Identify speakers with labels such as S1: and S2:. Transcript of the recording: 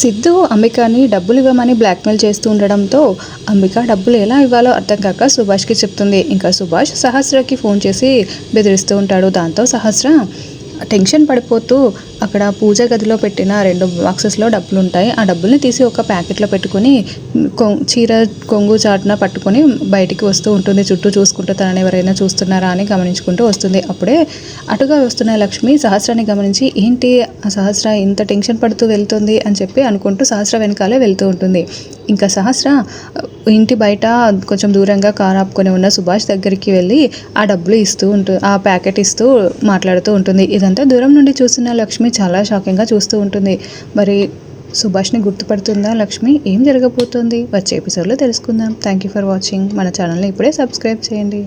S1: సిద్ధు అంబికని డబ్బులు ఇవ్వమని బ్లాక్మెయిల్ చేస్తూ ఉండడంతో అంబిక డబ్బులు ఎలా ఇవ్వాలో అర్థం కాక సుభాష్కి చెప్తుంది. ఇంకా సుభాష్ సహస్రకి ఫోన్ చేసి బెదిరిస్తూ ఉంటాడు. దాంతో సహస్ర టెన్షన్ పడిపోతూ అక్కడ పూజ గదిలో పెట్టిన రెండు బాక్సెస్లో డబ్బులు ఉంటాయి ఆ డబ్బుల్ని తీసి ఒక ప్యాకెట్లో పెట్టుకొని చీర కొంగు చాటున పట్టుకొని బయటికి వస్తూ ఉంటుంది. చుట్టూ చూసుకుంటూ తనని ఎవరైనా చూస్తున్నారా అని గమనించుకుంటూ వస్తుంది. అప్పుడే అటుగా వస్తున్న లక్ష్మి సహస్రాన్ని గమనించి ఏంటి ఆ సహస్ర ఇంత టెన్షన్ పడుతూ వెళ్తుంది? అని చెప్పి అనుకుంటూ సహస్ర వెనకాలే వెళ్తూ ఉంటుంది. ఇంకా సహస్ర ఇంటి బయట కొంచెం దూరంగా కారు ఆపుకొని ఉన్న సుభాష్ దగ్గరికి వెళ్ళి ఆ డబ్బులు ఇస్తూ ఉంటుంది ఆ ప్యాకెట్ ఇస్తూ మాట్లాడుతూ ఉంటుంది. ఇదంతా దూరం నుండి చూసిన లక్ష్మి చాలా షాకింగ్గా చూస్తూ ఉంటుంది. మరి సుభాష్ని గుర్తుపడుతుందా లక్ష్మి? ఏం జరగబోతుంది? వచ్చే ఎపిసోడ్లో తెలుసుకుందాం. థ్యాంక్ యూ ఫర్ వాచింగ్ మన ఛానల్ని ఇప్పుడే సబ్స్క్రైబ్ చేయండి.